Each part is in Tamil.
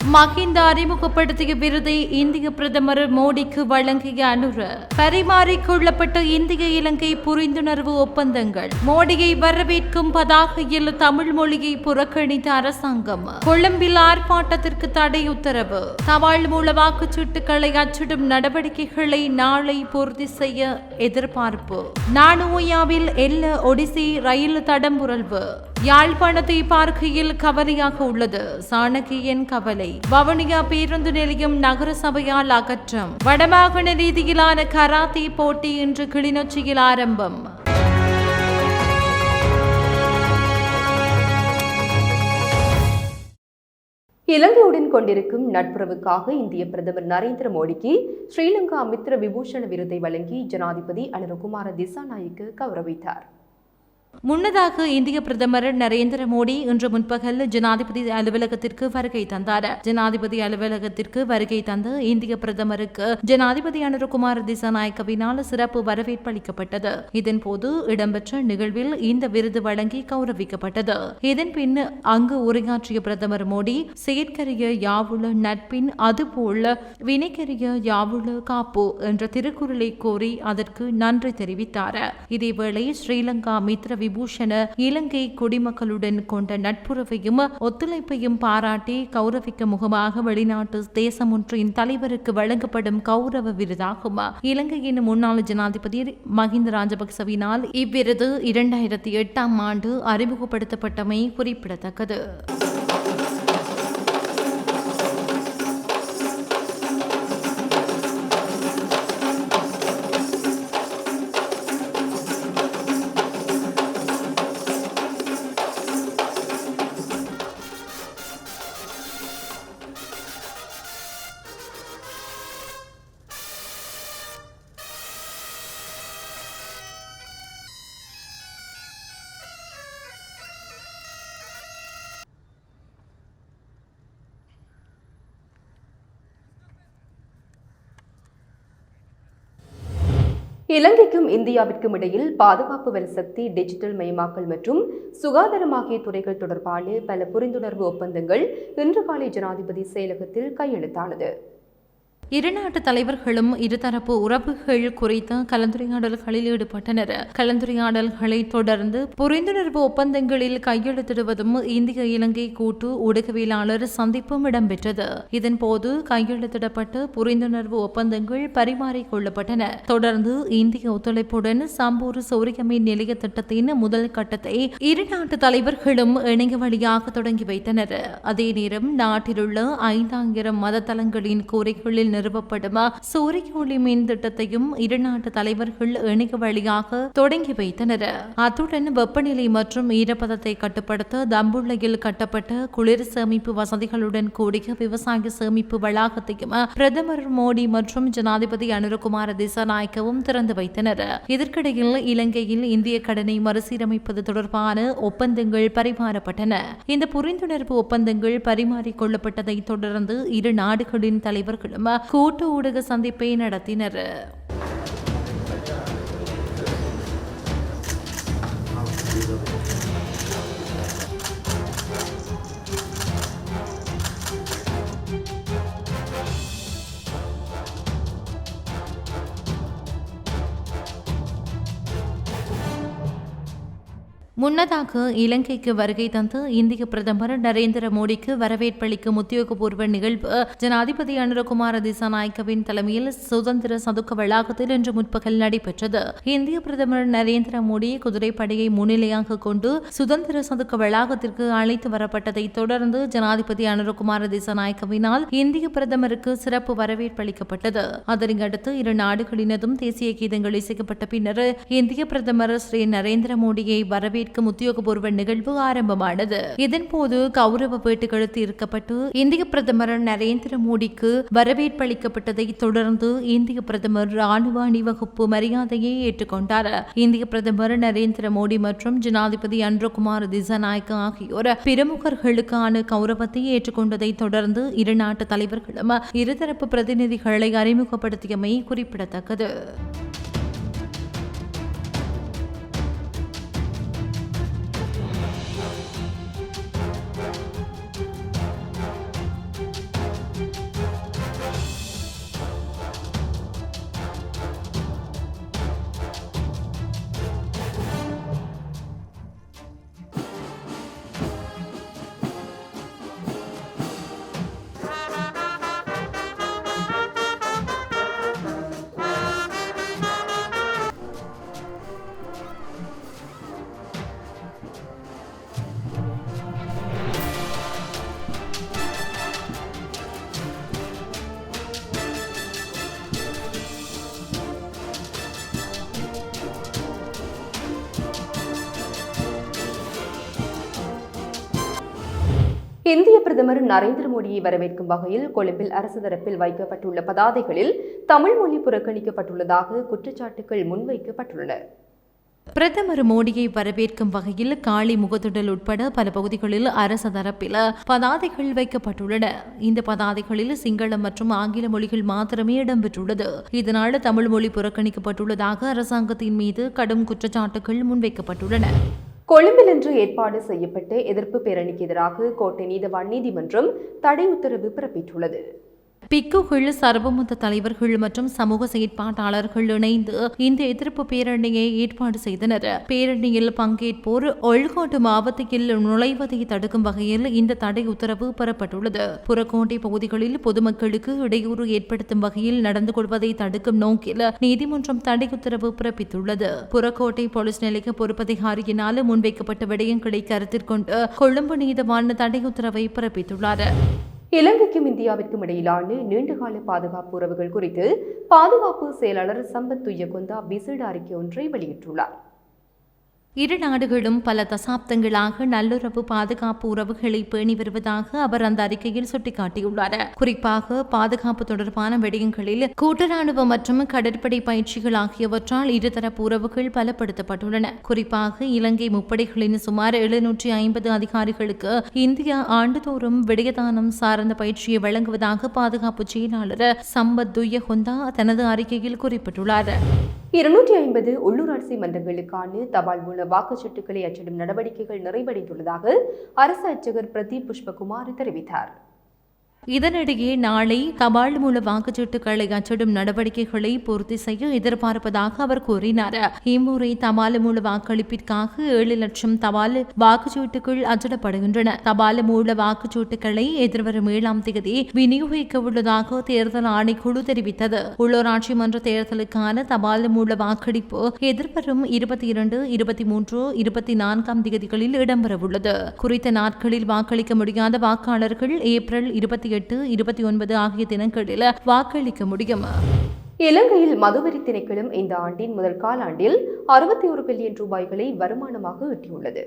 மஹிந்த அறிமுகப்படுத்திய விருதை இந்திய பிரதமர் மோடிக்கு வழங்கிய அனுர பரிமாறிக்கொள்ளப்பட்ட இந்திய இலங்கை புரிந்துணர்வு ஒப்பந்தங்கள் மோடியை வரவேற்கும் பதாகையில் தமிழ் மொழியை புறக்கணித்த அரசாங்கம் கொழும்பில் ஆர்ப்பாட்டத்திற்கு தடை உத்தரவு தபால் மூல வாக்குச்சீட்டுகளை அச்சிடும் நடவடிக்கைகளை நாளை பூர்த்தி செய்ய எதிர்பார்ப்பு நானுயாவில் எல்ல ஒடிசி ரயில் தடம்புரல்வு யாழ்ப்பாணத்தை பார்க்கையில் கவலையாக உள்ளது சாணக்கியன் கவலை. வவுனியா பேருந்து நிலையம் நகர சபையால் அகற்றம். வடமாகாண ரீதியிலான கராத்தே போட்டி இன்று கிளிநொச்சியில் ஆரம்பம். இலங்கையுடன் கொண்டிருக்கும் நட்புறவுக்காக இந்திய பிரதமர் நரேந்திர மோடிக்கு ஸ்ரீலங்கா மித்ர விபூஷண விருதை வழங்கி ஜனாதிபதி அனுரகுமார திசாநாயக்கு கௌரவித்தார். முன்னதாக இந்திய பிரதமர் நரேந்திர மோடி இன்று முன்பகல் ஜனாதிபதி அலுவலகத்திற்கு வருகை தந்தார். ஜனாதிபதி அலுவலகத்திற்கு வருகை தந்த இந்திய பிரதமருக்கு ஜனாதிபதி அனுரகுமார் திசாநாயக்கவினால் சிறப்பு வரவேற்பு அளிக்கப்பட்டது. இதன்போது இடம்பெற்ற நிகழ்வில் இந்த விருது வழங்கி கௌரவிக்கப்பட்டது. இதன் பின் அங்கு உரையாற்றிய பிரதமர் மோடி செயற்கரிய யாவுள நட்பின் அதுபோல வினைக்கரிய யாவுள காப்பு என்ற திருக்குறளை கோரி அதற்கு நன்றி தெரிவித்தார். இதேவேளை ஸ்ரீலங்கா மித்ர விபூஷண இலங்கை குடிமக்களுடன் கொண்ட நட்புறவையும் ஒத்துழைப்பையும் பாராட்டி கௌரவிக்க முகமாக வெளிநாட்டு தேசம் ஒன்றின் தலைவருக்கு வழங்கப்படும் கௌரவ விருதாகும்? இலங்கையின் முன்னாள் ஜனாதிபதி மஹிந்த ராஜபக்சவினால் இவ்விருது இரண்டாயிரத்தி எட்டாம் ஆண்டு அறிமுகப்படுத்தப்பட்டமை குறிப்பிடத்தக்கது. இலங்கைக்கும் இந்தியாவிற்கும் இடையில் பாதுகாப்பு வலுசக்தி டிஜிட்டல் மயமாக்கல் மற்றும் சுகாதாரம் ஆகிய துறைகள் தொடர்பான பல புரிந்துணர்வு ஒப்பந்தங்கள் இன்று காலை ஜனாதிபதி செயலகத்தில் கையெழுத்தானது. இரு நாட்டு தலைவர்களும் இருதரப்பு உறவுகள் குறித்த கலந்துரையாடல்களில் ஈடுபட்டனர். கலந்துரையாடல்களை தொடர்ந்து புரிந்துணர்வு ஒப்பந்தங்களில் கையெழுத்திடுவதும் இந்திய இலங்கை கூட்டு ஊடகவியலாளர் சந்திப்பும் இடம்பெற்றது. இதன்போது கையெழுத்திடப்பட்ட புரிந்துணர்வு ஒப்பந்தங்கள் பரிமாறிக்கொள்ளப்பட்டன தொடர்ந்து இந்திய ஒத்துழைப்புடன் சம்பூர் சௌரியமின் நிலைய திட்டத்தின் முதல் கட்டத்தை இரு நாட்டு தலைவர்களும் இணைய வழியாக தொடங்கி வைத்தனர். அதே நேரம் நாட்டிலுள்ள ஐந்தாயிரம் மத தலங்களின் கோரிக்கைகளில் நிறுவப்படும்? சூரிய ஒளி மின் திட்டத்தையும் இரு நாட்டு தலைவர்கள் இணைய வழியாக தொடங்கி வைத்தனர். அத்துடன் வெப்பநிலை மற்றும் ஈரப்பதத்தை கட்டுப்படுத்த தம்புள்ளையில் கட்டப்பட்ட குளிர் சேமிப்பு வசதிகளுடன் கூடிய விவசாய சேமிப்பு வளாகத்தையும் பிரதமர் மோடி மற்றும் ஜனாதிபதி அனுரகுமார திசாநாயக்கவும் திறந்து வைத்தனர். இதற்கிடையில் இலங்கையில் இந்திய கடனை மறுசீரமைப்பது தொடர்பான ஒப்பந்தங்கள் பரிமாறப்பட்டன. இந்த புரிந்துணர்வு ஒப்பந்தங்கள் பரிமாறிக்கொள்ளப்பட்டதை தொடர்ந்து இரு நாடுகளின் தலைவர்களும் கூட்டு ஊடக சந்திப்பை நடத்தினர். முன்னதாக இலங்கைக்கு வருகை தந்து இந்திய பிரதமர் நரேந்திர மோடிக்கு வரவேற்பளிக்கும் உத்தியோகபூர்வ நிகழ்வு ஜனாதிபதி அனுரகுமார திசாநாயக்கவின் தலைமையில் சுதந்திர சதுக்க வளாகத்தில் இன்று முற்பகல் நடைபெற்றது. இந்திய பிரதமர் நரேந்திர மோடி குதிரைப்படையை முன்னிலையாக கொண்டு சுதந்திர சதுக்க வளாகத்திற்கு அழைத்து வரப்பட்டதை தொடர்ந்து ஜனாதிபதி அனுரகுமார திசாநாயக்கவினால் இந்திய பிரதமருக்கு சிறப்பு வரவேற்பளிக்கப்பட்டது அதனையடுத்து இரு நாடுகளினதும் தேசிய கீதங்கள் இசைக்கப்பட்ட பின்னர் இந்திய பிரதமர் ஸ்ரீ நரேந்திர மோடியை வரவேற்று வரவேற்கும் உத்தியோகபூர்வ நிகழ்வு ஆரம்பமானது. இதன்போது கௌரவ பேட்டுகளுக்கு தீர்க்கப்பட்டு இந்திய பிரதமர் நரேந்திர மோடிக்கு வரவேற்பளிக்கப்பட்டதை தொடர்ந்து இந்திய பிரதமர் ராணுவ அணிவகுப்பு மரியாதையை ஏற்றுக்கொண்டார். இந்திய பிரதமர் நரேந்திர மோடி மற்றும் ஜனாதிபதி அன்றகுமார் திசாநாயக்க ஆகியோர் பிரமுகர்களுக்கான கௌரவத்தை ஏற்றுக்கொண்டதை தொடர்ந்து இரு நாட்டு தலைவர்களும் இருதரப்பு பிரதிநிதிகளை அறிமுகப்படுத்தியமை குறிப்பிடத்தக்கது. இந்திய பிரதமர் நரேந்திர மோடியை வரவேற்கும் வகையில் கொழும்பில் அரசு தரப்பில் வைக்கப்பட்டுள்ள பதாதைகளில் தமிழ் மொழி புறக்கணிக்கப்பட்டுள்ளதாக குற்றச்சாட்டுகள் முன்வைக்கப்பட்டுள்ளன. பிரதமர் மோடியை வரவேற்கும் வகையில் காளி முகத்துடல் உட்பட பல பகுதிகளில் அரசு தரப்பில் பதாதைகள் வைக்கப்பட்டுள்ளன. இந்த பதாதைகளில் சிங்களம் மற்றும் ஆங்கில மொழிகள் மாத்திரமே இடம்பெற்றுள்ளது. இதனால் தமிழ் மொழி புறக்கணிக்கப்பட்டுள்ளதாக அரசாங்கத்தின் மீது கடும் குற்றச்சாட்டுகள் முன்வைக்கப்பட்டுள்ளன. கொழும்பில் இன்று ஏற்பாடு செய்யப்பட்ட எதிர்ப்பு பேரணிக்கு எதிராக கோட்டை நீதவான் நீதிமன்றம் தடை உத்தரவு பிறப்பித்துள்ளது. பிக்குகள் சர்வமத தலைவர்கள் மற்றும் சமூக செயற்பாட்டாளர்கள் இணைந்து இந்த எதிர்ப்பு பேரணியை ஏற்பாடு செய்தனர். பேரணியில் பங்கேற்போர் ஒழுகாட்டு மாவட்டத்தில் நுழைவதை தடுக்கும் வகையில் இந்த தடை உத்தரவு பெறப்பட்டுள்ளது. புறக்கோட்டை பகுதிகளில் பொதுமக்களுக்கு இடையூறு ஏற்படுத்தும் வகையில் நடந்து கொள்வதை தடுக்கும் நோக்கில் நீதிமன்றம் தடை உத்தரவு பிறப்பித்துள்ளது. புறக்கோட்டை போலீஸ் நிலைய பொறுப்பதிகாரியினால் முன்வைக்கப்பட்ட விடயங்களை கருத்தில் கொண்டு கொழும்பு நீதவான் தடை உத்தரவை பிறப்பித்துள்ளார். இலங்கைக்கும் இந்தியாவிற்கும் இடையிலான நீண்டகால பாதுகாப்பு உறவுகள் குறித்து பாதுகாப்பு செயலாளர் சம்பத் துய்யகொந்தா விசேட அறிக்கை ஒன்றை வெளியிட்டுள்ளார். இரு நாடுகளும் பல தசாப்தங்களாக நல்லுறவு பாதுகாப்பு உறவுகளை பேணி வருவதாக அவர் அந்த அறிக்கையில் சுட்டிக்காட்டியுள்ளார். குறிப்பாக பாதுகாப்பு தொடர்பான விடயங்களில் கூட்டு ராணுவ மற்றும் கடற்படை பயிற்சிகள் ஆகியவற்றால் இருதரப்பு உறவுகள் பலப்படுத்தப்பட்டுள்ளன. குறிப்பாக இலங்கை முப்படைகளின் சுமார் எழுநூற்றி ஐம்பது அதிகாரிகளுக்கு இந்தியா ஆண்டுதோறும் விடயதானம் சார்ந்த பயிற்சியை வழங்குவதாக பாதுகாப்பு செயலாளர் சம்பத் துய்யஹொந்தா தனது அறிக்கையில் குறிப்பிட்டுள்ளார். இருநூற்றி ஐம்பது உள்ளூராட்சி மன்றங்களுக்கான தபால் மூல வாக்குச்சீட்டுகளை அச்சிடும் நடவடிக்கைகள் நிறைவடைந்துள்ளதாக அரசு அச்சகர் பிரதீப் புஷ்பகுமார் தெரிவித்தார். இதனிடையே நாளை தபால் மூல வாக்குச்சீட்டுகளை அச்சிடும் நடவடிக்கைகளை பூர்த்தி செய்ய எதிர்பார்ப்பதாக அவர் கூறினார். இம்முறை தபால் மூல வாக்களிப்பிற்காக ஏழு லட்சம் தபால் வாக்குச்சீட்டுகள் அச்சிடப்படுகின்றன. தபால் மூல வாக்குச்சீட்டுகளை எதிர்வரும் ஏழாம் தேதி விநியோகிக்க உள்ளதாக தேர்தல் ஆணைக்குழு தெரிவித்தது. உள்ளூராட்சி மன்ற தேர்தலுக்கான தபால் மூல வாக்களிப்பு எதிர்வரும் இருபத்தி இரண்டு இருபத்தி மூன்று இருபத்தி நான்காம் தேதிகளில் இடம்பெறவுள்ளது. குறித்த நாட்களில் வாக்களிக்க முடியாத வாக்காளர்கள் ஏப்ரல் இருபத்தி எட்டு இருபத்தி ஒன்பது ஆகிய தினங்களில் வாக்களிக்க முடியும். இலங்கையில் மதுவரி திணைக்களம் இந்த ஆண்டின் முதல் காலாண்டில் அறுபத்தி ஒரு பில்லியன் ரூபாய்களை வருமானமாக ஈட்டியுள்ளது.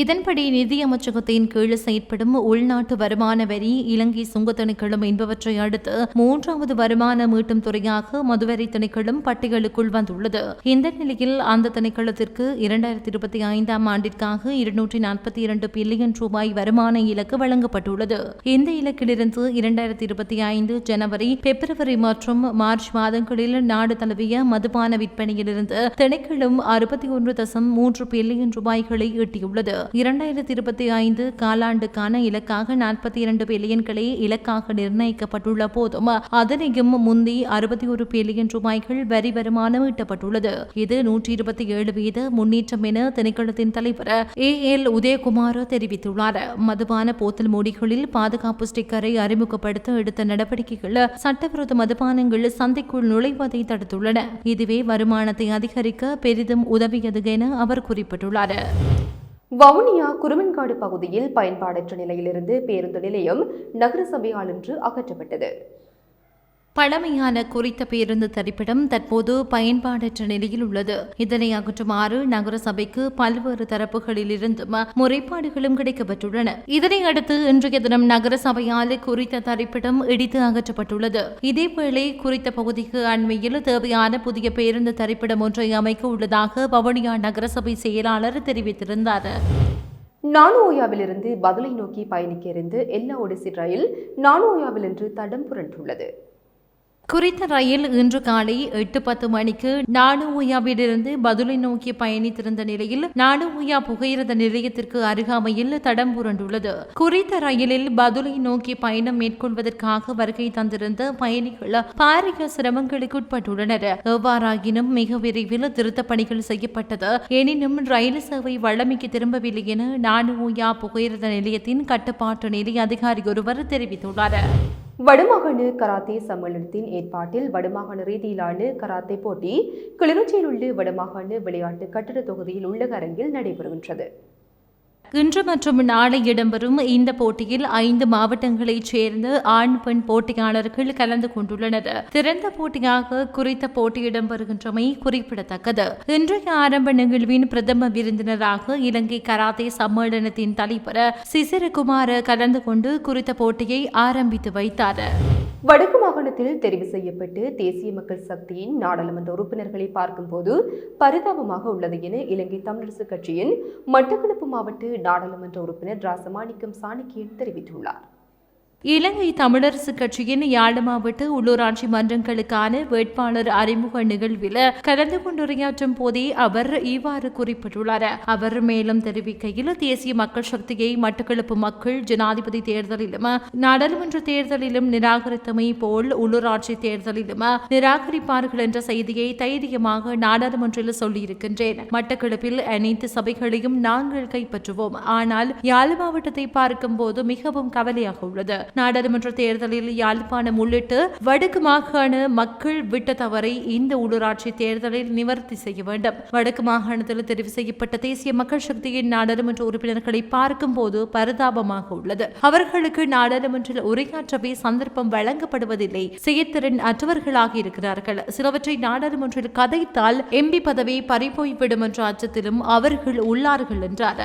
இதன்படி நிதியமைச்சகத்தின் கீழ் செயற்படும் உள்நாட்டு வருமான வரி இலங்கை சுங்க திணைக்களம் என்பவற்றை அடுத்து மூன்றாவது வருமான மீட்டும் துறையாக மதுவரி திணைக்களம் பட்டியலுக்குள் வந்துள்ளது. இந்த நிலையில் அந்த திணைக்களத்திற்கு இரண்டாயிரத்தி இருபத்தி ஐந்தாம் ஆண்டிற்காக இருநூற்றி நாற்பத்தி இரண்டு பில்லியன் ரூபாய் வருமான இலக்கு வழங்கப்பட்டுள்ளது. இந்த இலக்கிலிருந்து இரண்டாயிரத்தி இருபத்தி ஐந்து ஜனவரி பிப்ரவரி மற்றும் மார்ச் மாதங்களில் நாடு தழுவிய மதுபான விற்பனையிலிருந்து திணைக்களம் அறுபத்தி ஒன்று தசம் மூன்று பில்லியன் ரூபாய்களை ஈட்டியுள்ளது. இரண்டாயிரத்தி இருபத்தி ஐந்து காலாண்டுக்கான இலக்காக நாற்பத்தி இரண்டு பில்லியன்களே இலக்காக நிர்ணயிக்கப்பட்டுள்ள போதும். அதனையும் முந்தி அறுபத்தி ஒரு பில்லியன் ரூபாய்கள் வரி வருமானம் ஈட்டப்பட்டுள்ளது. இது நூற்றி இருபத்தி ஏழு வீத முன்னேற்றம் என திணைக்களத்தின் தலைவர் ஏ எல் உதயகுமார் தெரிவித்துள்ளார். மதுபான போத்தல் மூடிகளில் பாதுகாப்பு ஸ்டிக்கரை அறிமுகப்படுத்த எடுத்த நடவடிக்கைகள் சட்டவிரோத மதுபானங்கள் சந்தைக்குள் நுழைவதை தடுத்துள்ளன. இதுவே வருமானத்தை அதிகரிக்க பெரிதும் உதவியது என அவர் குறிப்பிட்டுள்ளார். வவுனியா குருமன்காடு பகுதியில் பயன்பாடற்ற நிலையிலிருந்து பேருந்து நிலையம் நகரசபையால் இன்று அகற்றப்பட்டது. பழமையான குறித்த பேருந்து தரிப்பிடம் தற்போது பயன்பாடற்ற நிலையில் உள்ளது. இதனை அகற்றுமாறு நகர சபைக்கு பல்வேறு தரப்புகளில் இருந்தும் முறைப்பாடுகளும் கிடைக்கப்பட்டுள்ளன. இதனை அடுத்து இன்றைய தினம் நகர சபையால் குறித்த தரிப்பிடம் இடித்து அகற்றப்பட்டுள்ளது. இதேவேளை குறித்த பகுதிக்கு அண்மையில் தேவையான புதிய பேருந்து தரிப்பிடம் ஒன்றை அமைக்க உள்ளதாக வவுனியா நகரசபை செயலாளர் தெரிவித்திருந்தார். நானோயாவிலிருந்து பதிலை நோக்கி பயணிக்க இருந்து எல்லா ஒடிசி ரயில் நானோயாவில் இன்று தடம் புரண்டுள்ளது. குறித்த ரயில் இன்று காலை எட்டு பத்து மணிக்கு நானுயாவிலிருந்து பதுளை நோக்கி பயணித்திருந்த நிலையில் நானுயா புகையிரத நிலையத்திற்கு அருகாமையில் தடம் புரண்டுள்ளது. குறித்த ரயிலில் பதுளை நோக்கி பயணம் மேற்கொள்வதற்காக வருகை தந்திருந்த பயணிகள் பாரிய சிரமங்களுக்கு உட்பட்டுள்ளனர். எவ்வாறாகினும் மிக விரைவில் திருத்தப் பணிகள் செய்யப்பட்டது. எனினும் ரயில் சேவை வழமைக்கு திரும்பவில்லை என நானுயா புகையிரத நிலையத்தின் கட்டுப்பாட்டு நிலை அதிகாரி ஒருவர் தெரிவித்துள்ளார். வடமாகாண கராத்தே சம்மேளனத்தின் ஏற்பாட்டில் வடமாகாண ரீதியிலான கராத்தே போட்டி கிளிநொச்சியில் உள்ள வடமாகாண விளையாட்டு கட்டிட தொகுதியில் உள்ள அரங்கில் நடைபெறுகின்றது. இன்று மற்றும் நாளை இடம்பெறும் இந்த போட்டியில் ஐந்து மாவட்டங்களைச் சேர்ந்த ஆண் பெண் போட்டியாளர்கள் கலந்து கொண்டுள்ளனர். திறந்த போட்டியாக குறித்த போட்டி இடம்பெறுகின்றமை குறிப்பிடத்தக்கது. இன்றைய ஆரம்ப நிகழ்வின் பிரதம விருந்தினராக இலங்கை கராத்தே சம்மேளனத்தின் தலைவர் சிசிரகுமார கலந்து கொண்டு குறித்த போட்டியை ஆரம்பித்து வைத்தார். வடக்கு மாகாணத்தில் தெரிவு செய்யப்பட்டு தேசிய மக்கள் சக்தியின் நாடாளுமன்ற உறுப்பினர்களை பார்க்கும்போது பரிதாபமாக உள்ளது என இலங்கை தமிழரசு கட்சியின் மட்டக்களப்பு மாவட்ட நாடாளுமன்ற உறுப்பினர் ராசமாணிக்கம் சாணக்கியன் தெரிவித்துள்ளார். இலங்கை தமிழரசு கட்சியின் யாழ் மாவட்ட உள்ளூராட்சி மன்றங்களுக்கான வேட்பாளர் அறிமுக நிகழ்வில் கலந்து கொண்டுரையாற்றும் போதே அவர் இவ்வாறு குறிப்பிட்டுள்ளார். அவர் மேலும் தெரிவிக்கையில் தேசிய மக்கள் சக்தியை மட்டக்களப்பு மக்கள் ஜனாதிபதி தேர்தலிலும் நாடாளுமன்ற தேர்தலிலும் நிராகரித்தமை போல் உள்ளூராட்சி தேர்தலிலும் நிராகரிப்பார்கள் என்ற செய்தியை தைரியமாக நாடாளுமன்றில் சொல்லியிருக்கின்றேன். மட்டக்களப்பில் அனைத்து சபைகளையும் நாங்கள் கைப்பற்றுவோம். ஆனால் யாழ் மாவட்டத்தை பார்க்கும் போது மிகவும் கவலையாக உள்ளது. நாடாளுமன்ற தேர்தலில் யாழ்ப்பாணம் உள்ளிட்டு வடக்கு மாகாண மக்கள் விட்ட தவறை இந்த உள்ளூராட்சி தேர்தலில் நிவர்த்தி செய்ய வேண்டும். வடக்கு மாகாணத்தில் தெரிவு செய்யப்பட்ட தேசிய மக்கள் சக்தியின் நாடாளுமன்ற உறுப்பினர்களை பார்க்கும் போது பரிதாபமாக உள்ளது. அவர்களுக்கு நாடாளுமன்றில் உரையாற்றவே சந்தர்ப்பம் வழங்கப்படுவதில்லை. செயற்திறன் அற்றவர்களாக இருக்கிறார்கள். சிலவற்றை நாடாளுமன்றில் கதைத்தால் எம்பி பதவி பறிபோய்விடும் என்ற அச்சத்திலும் அவர்கள் உள்ளார்கள் என்றார்.